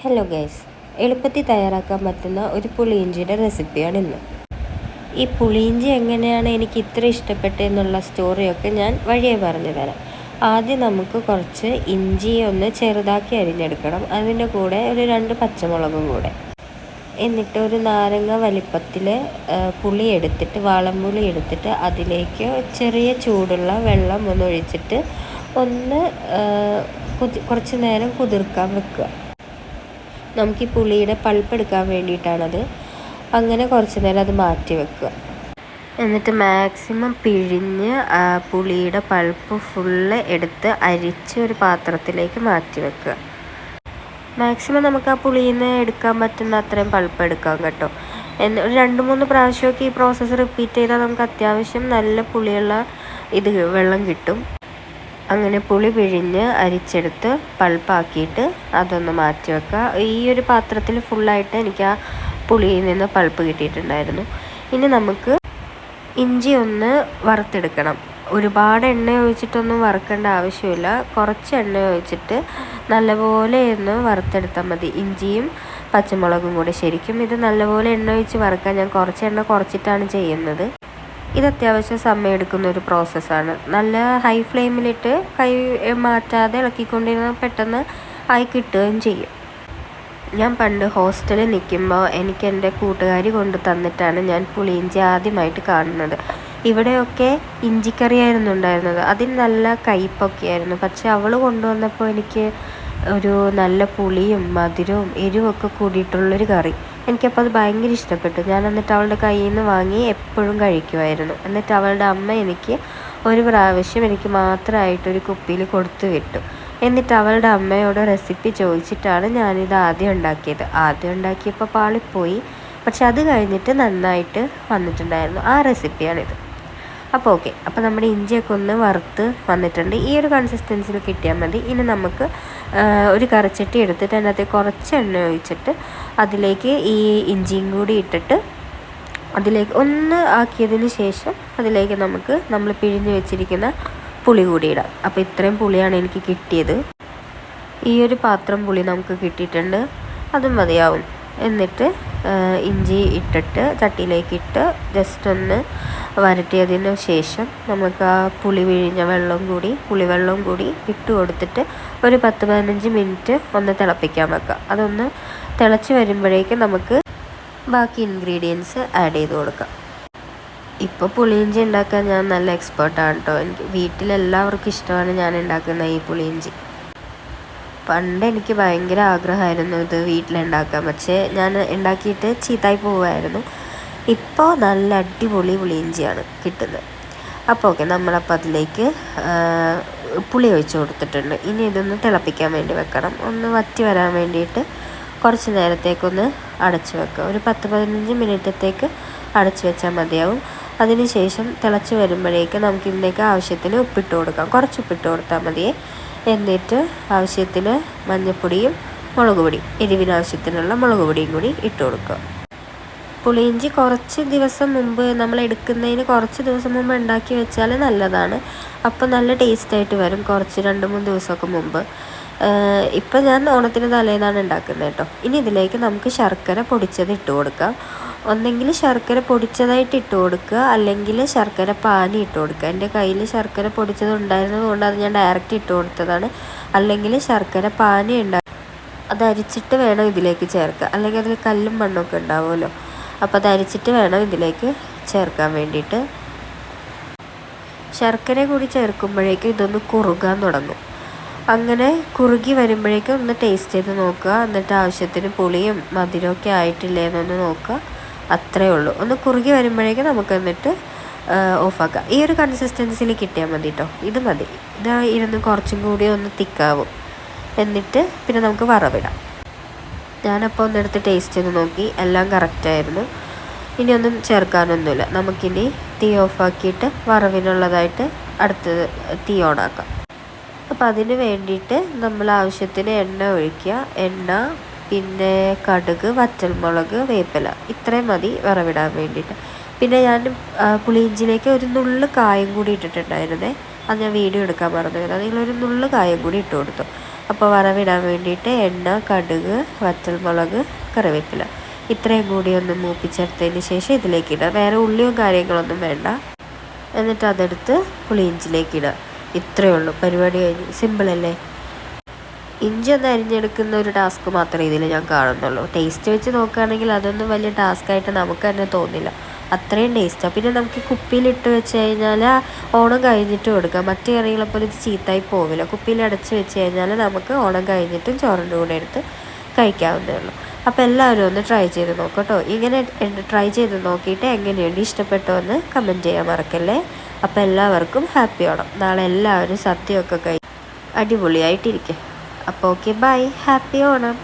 Hello guys എളുപ്പത്തിൽ തയ്യാറാക്കാൻ പറ്റുന്ന ഒരു പുളിയിഞ്ചിയുടെ റെസിപ്പിയാണ് ഇന്ന്. ഈ പുളിയിഞ്ചി എങ്ങനെയാണ് എനിക്ക് ഇത്ര ഇഷ്ടപ്പെട്ടതെന്നുള്ള സ്റ്റോറിയൊക്കെ ഞാൻ വഴിയെ പറഞ്ഞു തരാം. ആദ്യം നമുക്ക് കുറച്ച് ഇഞ്ചി ഒന്ന് ചെറുതാക്കി അരിഞ്ഞെടുക്കണം. അതിന്റെ കൂടെ ഒരു രണ്ട് പച്ചമുളകും കൂടെ. എന്നിട്ട് ഒരു നാരങ്ങ വലിപ്പത്തിൽ പുളി എടുത്തിട്ട് വാളംപുളി എടുത്തിട്ട് അതിലേക്ക് ചെറിയ ചൂടുള്ള വെള്ളം ഒന്ന് ഒഴിച്ചിട്ട് ഒന്ന് കുറച്ച് നേരം കുതിർക്കാൻ വെക്കുക. നമുക്ക് ഈ പുളിയുടെ പൾപ്പ് എടുക്കാൻ വേണ്ടിയിട്ടാണത്. അങ്ങനെ കുറച്ച് നേരം അത് മാറ്റി വെക്കുക. എന്നിട്ട് മാക്സിമം പിഴിഞ്ഞ് പുളിയുടെ പൾപ്പ് ഫുള്ള് എടുത്ത് അരിച്ച് ഒരു പാത്രത്തിലേക്ക് മാറ്റി വെക്കുക. മാക്സിമം നമുക്ക് ആ പുളിയിൽ നിന്ന് എടുക്കാൻ പറ്റുന്ന അത്രയും പൾപ്പ് എടുക്കാം കേട്ടോ. എന്ന് ഒരു രണ്ട് മൂന്ന് പ്രാവശ്യമൊക്കെ ഈ പ്രോസസ്സ് റിപ്പീറ്റ് ചെയ്താൽ നമുക്ക് അത്യാവശ്യം നല്ല പുളിയുള്ള ഇത് വെള്ളം കിട്ടും. അങ്ങനെ പുളി പിഴിഞ്ഞ് അരിച്ചെടുത്ത് പൾപ്പാക്കിയിട്ട് അതൊന്ന് മാറ്റി വെക്കുക. ഈ ഒരു പാത്രത്തിൽ ഫുള്ളായിട്ട് എനിക്ക് ആ പുളിയിൽ നിന്ന് പൾപ്പ് കിട്ടിയിട്ടുണ്ടായിരുന്നു. ഇനി നമുക്ക് ഇഞ്ചി ഒന്ന് വറുത്തെടുക്കണം. ഒരുപാട് എണ്ണ ഒഴിച്ചിട്ടൊന്നും വറുക്കേണ്ട ആവശ്യമില്ല. കുറച്ച് എണ്ണ ഒഴിച്ചിട്ട് നല്ലപോലെ ഒന്ന് വറുത്തെടുത്താൽ മതി. ഇഞ്ചിയും പച്ചമുളകും കൂടെ ശരിക്കും. ഇത് നല്ലപോലെ എണ്ണ ഒഴിച്ച് വറുക്കാൻ ഞാൻ കുറച്ച് എണ്ണ കുറച്ചിട്ടാണ് ചെയ്യുന്നത്. ഇത് അത്യാവശ്യം സമയം എടുക്കുന്ന ഒരു പ്രോസസ്സാണ് നല്ല ഹൈ ഫ്ലെയിമിലിട്ട് കൈ മാറ്റാതെ ഇളക്കിക്കൊണ്ടിരുന്ന പെട്ടെന്ന് ആയി കിട്ടുകയും ചെയ്യും. ഞാൻ പണ്ട് ഹോസ്റ്റലിൽ നിൽക്കുമ്പോൾ എനിക്ക് എന്റെ കൂട്ടുകാരി കൊണ്ട് തന്നിട്ടാണ് ഞാൻ പുളിയിഞ്ചി ആദ്യമായിട്ട് കാണുന്നത്. ഇവിടെയൊക്കെ ഇഞ്ചിക്കറിയായിരുന്നു ഉണ്ടായിരുന്നത്. അതിൽ നല്ല കയ്പൊക്കെ ആയിരുന്നു. പക്ഷെ അവൾ കൊണ്ടുവന്നപ്പോൾ എനിക്ക് ഒരു നല്ല പുളിയും മധുരവും എരിവൊക്കെ കൂടിയിട്ടുള്ളൊരു കറി. എനിക്കപ്പോൾ അത് ഭയങ്കര ഇഷ്ടപ്പെട്ടു. ഞാൻ എന്നിട്ട് അവളുടെ കയ്യിൽ നിന്ന് വാങ്ങി എപ്പോഴും കഴിക്കുമായിരുന്നു. എന്നിട്ട് അവളുടെ അമ്മ എനിക്ക് ഒരു പ്രാവശ്യം എനിക്ക് മാത്രമായിട്ടൊരു കുപ്പിയിൽ കൊടുത്തു വിട്ടു. എന്നിട്ട് അവളുടെ അമ്മയോട് റെസിപ്പി ചോദിച്ചിട്ടാണ് ഞാനിത് ആദ്യം ഉണ്ടാക്കിയത്. ആദ്യം ഉണ്ടാക്കിയപ്പോൾ പാളിപ്പോയി. പക്ഷെ അത് കഴിഞ്ഞിട്ട് നന്നായിട്ട് വന്നിട്ടുണ്ടായിരുന്നു. ആ റെസിപ്പിയാണിത് അപ്പോൾ ഓക്കെ അപ്പോൾ നമ്മുടെ ഇഞ്ചിയൊക്കെ ഒന്ന് വറുത്ത് വന്നിട്ടുണ്ട്. ഈ ഒരു കൺസിസ്റ്റൻസിൽ കിട്ടിയാൽ മതി. ഇനി നമുക്ക് ഒരു കറിച്ചട്ടി എടുത്തിട്ട് അതിനകത്ത് കുറച്ച് എണ്ണ ഒഴിച്ചിട്ട് അതിലേക്ക് ഈ ഇഞ്ചിയും കൂടി ഇട്ടിട്ട് അതിലേക്ക് ഒന്ന് ആക്കിയതിന് ശേഷം അതിലേക്ക് നമുക്ക് നമ്മൾ പിഴിഞ്ഞ് വെച്ചിരിക്കുന്ന പുളി കൂടി ഇടാം. അപ്പോൾ ഇത്രയും പുളിയാണ് എനിക്ക് കിട്ടിയത്. ഈ ഒരു പാത്രം പുളി നമുക്ക് കിട്ടിയിട്ടുണ്ട്. അതും മതിയാവും. എന്നിട്ട് ഇഞ്ചി ഇട്ടിട്ട് ചട്ടിയിലേക്ക് ഇട്ട് ജസ്റ്റ് ഒന്ന് വരട്ടിയതിന് ശേഷം നമുക്ക് ആ പുളി പിഴിഞ്ഞ വെള്ളം കൂടി പുളിവെള്ളം കൂടി ഇട്ട് കൊടുത്തിട്ട് ഒരു പത്ത് പതിനഞ്ച് മിനിറ്റ് ഒന്ന് തിളപ്പിക്കാൻ വെക്കാം അതൊന്ന് തിളച്ച് വരുമ്പോഴേക്കും നമുക്ക് ബാക്കി ഇൻഗ്രീഡിയൻസ് ആഡ് ചെയ്ത് കൊടുക്കാം. ഇപ്പോൾ പുളിയിഞ്ചി ഉണ്ടാക്കാൻ ഞാൻ നല്ല എക്സ്പേർട്ടാണ് കേട്ടോ എനിക്ക് വീട്ടിലെല്ലാവർക്കും ഇഷ്ടമാണ് ഞാൻ ഉണ്ടാക്കുന്ന ഈ പുളിയിഞ്ചി പണ്ട് എനിക്ക് ഭയങ്കര ആഗ്രഹമായിരുന്നു ഇത് വീട്ടിലുണ്ടാക്കാൻ. പക്ഷേ ഞാൻ ഉണ്ടാക്കിയിട്ട് ചീത്തായി പോവുമായിരുന്നു ഇപ്പോൾ നല്ല അടിപൊളി പുളിയിഞ്ചിയാണ് കിട്ടുന്നത്. അപ്പോൾ ഓക്കെ നമ്മളപ്പോൾ അതിലേക്ക് പുളി ഒഴിച്ച് കൊടുത്തിട്ടുണ്ട്. ഇനി ഇതൊന്ന് തിളപ്പിക്കാൻ വേണ്ടി വെക്കണം. ഒന്ന് വറ്റി വരാൻ വേണ്ടിയിട്ട് കുറച്ച് നേരത്തേക്കൊന്ന് അടച്ചു വെക്കുക. ഒരു പത്ത് പതിനഞ്ച് മിനിറ്റത്തേക്ക് അടച്ചു വെച്ചാൽ മതിയാവും. അതിനുശേഷം തിളച്ച് വരുമ്പോഴേക്ക് നമുക്ക് ഇതിലേക്ക് ആവശ്യത്തിന് ഉപ്പിട്ട് കൊടുക്കാം. കുറച്ച് ഉപ്പിട്ട് കൊടുത്താൽ മതിയേ. എന്നിട്ട് ആവശ്യത്തിന് മഞ്ഞൾപ്പൊടിയും മുളക് പൊടി എരിവിനാവശ്യത്തിനുള്ള മുളക് പൊടിയും കൂടി ഇട്ട് കൊടുക്കുക. പുളിയിഞ്ചി കുറച്ച് ദിവസം മുമ്പ് നമ്മൾ എടുക്കുന്നതിന് കുറച്ച് ദിവസം മുമ്പ് ഉണ്ടാക്കി വെച്ചാൽ നല്ലതാണ്. അപ്പോൾ നല്ല ടേസ്റ്റ് ആയിട്ട് വരും കുറച്ച് രണ്ട് മൂന്ന് ദിവസമൊക്കെ മുമ്പ്. ഇപ്പം ഞാൻ ഓണത്തിന് തലേന്നാണ് ഉണ്ടാക്കുന്നത് കേട്ടോ. ഇനി ഇതിലേക്ക് നമുക്ക് ശർക്കര പൊടിച്ചത് ഇട്ട് കൊടുക്കാം. ഒന്നെങ്കിൽ ശർക്കര പൊടിച്ചതായിട്ട് ഇട്ട് കൊടുക്കുക. അല്ലെങ്കിൽ ശർക്കര പാനി ഇട്ട് കൊടുക്കുക. എന്റെ കയ്യിൽ ശർക്കര പൊടിച്ചത് ഉണ്ടായിരുന്നതുകൊണ്ട് അത് ഞാൻ ഡയറക്റ്റ് ഇട്ട് കൊടുത്തതാണ്. അല്ലെങ്കിൽ ശർക്കര പാനി ഉണ്ടാകും അത് അരിച്ചിട്ട് വേണം ഇതിലേക്ക് ചേർക്കുക. അല്ലെങ്കിൽ അതിൽ കല്ലും മണ്ണൊക്കെ ഉണ്ടാവുമല്ലോ. അപ്പോൾ അത് അരിച്ചിട്ട് വേണം ഇതിലേക്ക് ചേർക്കാൻ വേണ്ടിയിട്ട്. ശർക്കര കൂടി ചേർക്കുമ്പോഴേക്കും ഇതൊന്ന് കുറുകാൻ തുടങ്ങും. അങ്ങനെ കുറുകി വരുമ്പോഴേക്കും ഒന്ന് ടേസ്റ്റ് ചെയ്ത് നോക്കുക. എന്നിട്ട് ആവശ്യത്തിന് പുളിയും മധുരമൊക്കെ ആയിട്ടില്ലേ എന്നൊന്ന് നോക്കുക. അത്രയേ ഉള്ളൂ. ഒന്ന് കുറുകി വരുമ്പോഴേക്കും നമുക്ക് എന്നിട്ട് ഓഫാക്കാം. ഈ ഒരു കൺസിസ്റ്റൻസിയിൽ കിട്ടിയാൽ മതി കേട്ടോ ഇത് മതി. ഇത് ഇരുന്ന് കുറച്ചും കൂടി ഒന്ന് തിക്കാവും. എന്നിട്ട് പിന്നെ നമുക്ക് വറവിടാം. ഞാനപ്പോൾ ഒന്നെടുത്ത് ടേസ്റ്റ് ചെയ്ത് നോക്കി. എല്ലാം കറക്റ്റായിരുന്നു ഇനി ഒന്നും ചേർക്കാനൊന്നുമില്ല. നമുക്കിനി തീ ഓഫാക്കിയിട്ട് വറവിനുള്ളതായിട്ട് അടുത്തത് തീ ഓണാക്കാം. അപ്പോൾ അതിന് വേണ്ടിയിട്ട് നമ്മൾ ആവശ്യത്തിന് എണ്ണ ഒഴിക്കുക. എണ്ണ പിന്നെ കടുക് വറ്റൽമുളക് വേപ്പില. ഇത്രയും മതി വറവിടാൻ വേണ്ടിയിട്ട്. പിന്നെ ഞാൻ പുളിയിഞ്ചിലേക്ക് ഒരു നുള്ളു കായം കൂടി ഇട്ടിട്ടുണ്ടായിരുന്നേ. അത് ഞാൻ വീഡിയോ എടുക്കാൻ മറന്നു അതിലൊരു നുള്ളു കായം കൂടി ഇട്ട് കൊടുത്തു. അപ്പോൾ വറവിടാൻ വേണ്ടിയിട്ട് എണ്ണ കടുക് വറ്റൽമുളക് കറിവേപ്പില. ഇത്രയും കൂടി ഒന്ന് മൂപ്പിച്ചെടുത്തതിന് ശേഷം ഇതിലേക്ക് ഇടുക. വേറെ ഉള്ളിയും കാര്യങ്ങളൊന്നും വേണ്ട. എന്നിട്ട് അതെടുത്ത് പുളിയിഞ്ചിലേക്ക് ഇടുക. ഇത്രയേ ഉള്ളൂ. പരിപാടി കഴിഞ്ഞ്. സിമ്പിളല്ലേ? ഇഞ്ചി ഒന്ന് അരിഞ്ഞെടുക്കുന്ന ഒരു ടാസ്ക് മാത്രമേ ഇതിൽ ഞാൻ കാണുന്നുള്ളൂ. ടേസ്റ്റ് വെച്ച് നോക്കുകയാണെങ്കിൽ അതൊന്നും വലിയ ടാസ്ക് ആയിട്ട് നമുക്ക് തന്നെ തോന്നില്ല. അത്രയും ടേസ്റ്റാണ് പിന്നെ നമുക്ക് കുപ്പിയിലിട്ട് വെച്ച് കഴിഞ്ഞാൽ ഓണം കഴിഞ്ഞിട്ട് കൊടുക്കാം മറ്റു കറികളപ്പോൾ ഇത് ചീത്തായി പോവില്ല. കുപ്പിയിൽ അടച്ച് വെച്ച് കഴിഞ്ഞാൽ നമുക്ക് ഓണം കഴിഞ്ഞിട്ടും ചോറിന്റെ കൂടെ എടുത്ത് കഴിക്കാവുന്നേ ഉള്ളൂ. അപ്പോൾ എല്ലാവരും ഒന്ന് ട്രൈ ചെയ്ത് നോക്കട്ടോ ഇങ്ങനെ ട്രൈ ചെയ്ത് നോക്കിയിട്ട് എങ്ങനെയുണ്ട്? ഇഷ്ടപ്പെട്ടോ എന്ന് കമന്റ് ചെയ്യാൻ മറക്കല്ലേ? അപ്പോൾ എല്ലാവർക്കും ഹാപ്പി ഓണം. നാളെ എല്ലാവരും സദ്യയൊക്കെ കഴി അടിപൊളിയായിട്ടിരിക്കും. അപ്പോൾ ഓക്കെ ബൈ ഹാപ്പി ഓണം.